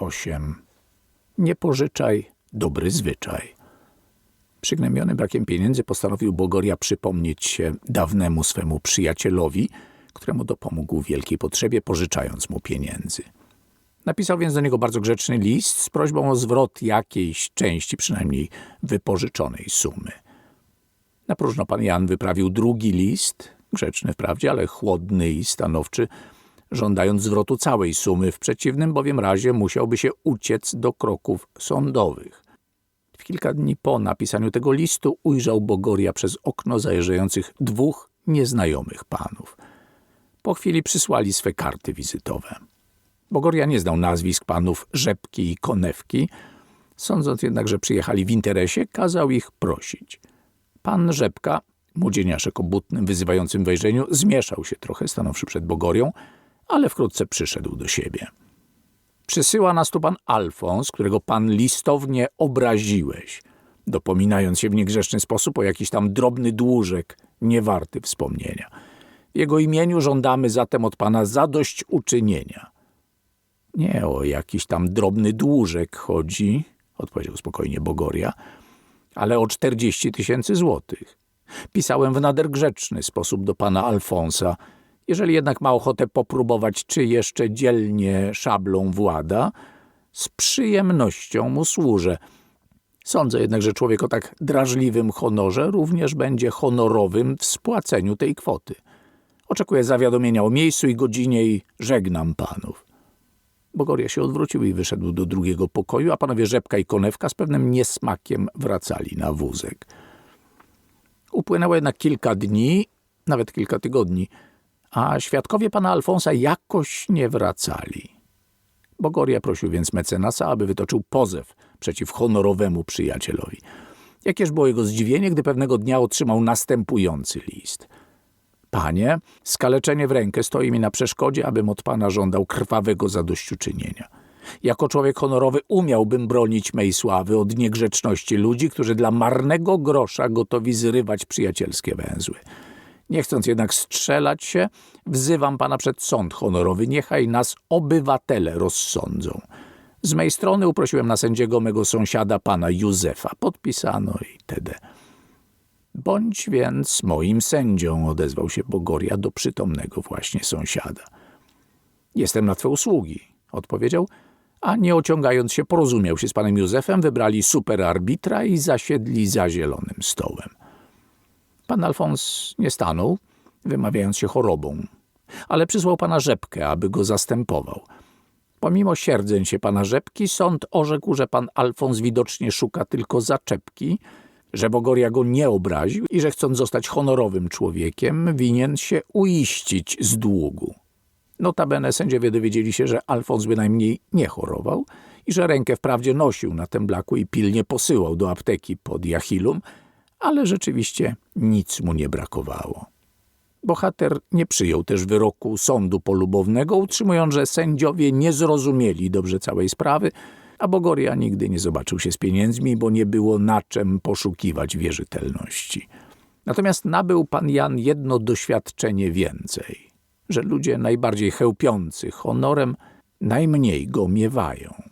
8. Nie pożyczaj, dobry zwyczaj. Przygnębiony brakiem pieniędzy postanowił Bogoria przypomnieć się dawnemu swemu przyjacielowi, któremu dopomógł w wielkiej potrzebie, pożyczając mu pieniędzy. Napisał więc do niego bardzo grzeczny list z prośbą o zwrot jakiejś części, przynajmniej wypożyczonej sumy. Na próżno pan Jan wyprawił drugi list, grzeczny wprawdzie, ale chłodny i stanowczy, żądając zwrotu całej sumy, w przeciwnym bowiem razie musiałby się uciec do kroków sądowych. W kilka dni po napisaniu tego listu ujrzał Bogoria przez okno zajeżdżających dwóch nieznajomych panów. Po chwili przysłali swe karty wizytowe. Bogoria nie znał nazwisk panów Rzepki i Konewki, sądząc jednak, że przyjechali w interesie, kazał ich prosić. Pan Rzepka, młodzieniaszek o butnym, wyzywającym wejrzeniu, zmieszał się trochę, stanąwszy przed Bogorią, ale wkrótce przyszedł do siebie. Przysyła nas tu pan Alfons, którego pan listownie obraziłeś, dopominając się w niegrzeczny sposób o jakiś tam drobny dłużek, niewarty wspomnienia. Jego imieniu żądamy zatem od pana zadośćuczynienia. Nie o jakiś tam drobny dłużek chodzi, odpowiedział spokojnie Bogoria, ale o czterdzieści tysięcy złotych. Pisałem w nader grzeczny sposób do pana Alfonsa. Jeżeli jednak ma ochotę popróbować, czy jeszcze dzielnie szablą włada, z przyjemnością mu służę. Sądzę jednak, że człowiek o tak drażliwym honorze również będzie honorowym w spłaceniu tej kwoty. Oczekuję zawiadomienia o miejscu i godzinie i żegnam panów. Bogoria się odwrócił i wyszedł do drugiego pokoju, a panowie Rzepka i Konewka z pewnym niesmakiem wracali na wózek. Upłynęło jednak kilka dni, nawet kilka tygodni, a świadkowie pana Alfonsa jakoś nie wracali. Bogoria prosił więc mecenasa, aby wytoczył pozew przeciw honorowemu przyjacielowi. Jakież było jego zdziwienie, gdy pewnego dnia otrzymał następujący list. Panie, skaleczenie w rękę stoi mi na przeszkodzie, abym od pana żądał krwawego zadośćuczynienia. Jako człowiek honorowy umiałbym bronić mej sławy od niegrzeczności ludzi, którzy dla marnego grosza gotowi zrywać przyjacielskie węzły. Nie chcąc jednak strzelać się, wzywam pana przed sąd honorowy, niechaj nas obywatele rozsądzą. Z mej strony uprosiłem na sędziego mego sąsiada, pana Józefa. Podpisano itd. Bądź więc moim sędzią, odezwał się Bogoria do przytomnego właśnie sąsiada. Jestem na twe usługi, odpowiedział, a nie ociągając się porozumiał się z panem Józefem, wybrali superarbitra i zasiedli za zielonym stołem. Pan Alfons nie stanął, wymawiając się chorobą, ale przysłał pana Rzepkę, aby go zastępował. Pomimo sierdzeń się pana Rzepki, sąd orzekł, że pan Alfons widocznie szuka tylko zaczepki, że Bogoria go nie obraził i że chcąc zostać honorowym człowiekiem, winien się uiścić z długu. Notabene sędziowie dowiedzieli się, że Alfons bynajmniej nie chorował i że rękę wprawdzie nosił na temblaku i pilnie posyłał do apteki pod Jachilum, ale rzeczywiście nic mu nie brakowało. Bohater nie przyjął też wyroku sądu polubownego, utrzymując, że sędziowie nie zrozumieli dobrze całej sprawy, a Bogoria nigdy nie zobaczył się z pieniędzmi, bo nie było na czym poszukiwać wierzytelności. Natomiast nabył pan Jan jedno doświadczenie więcej, że ludzie najbardziej chełpiący honorem najmniej go miewają.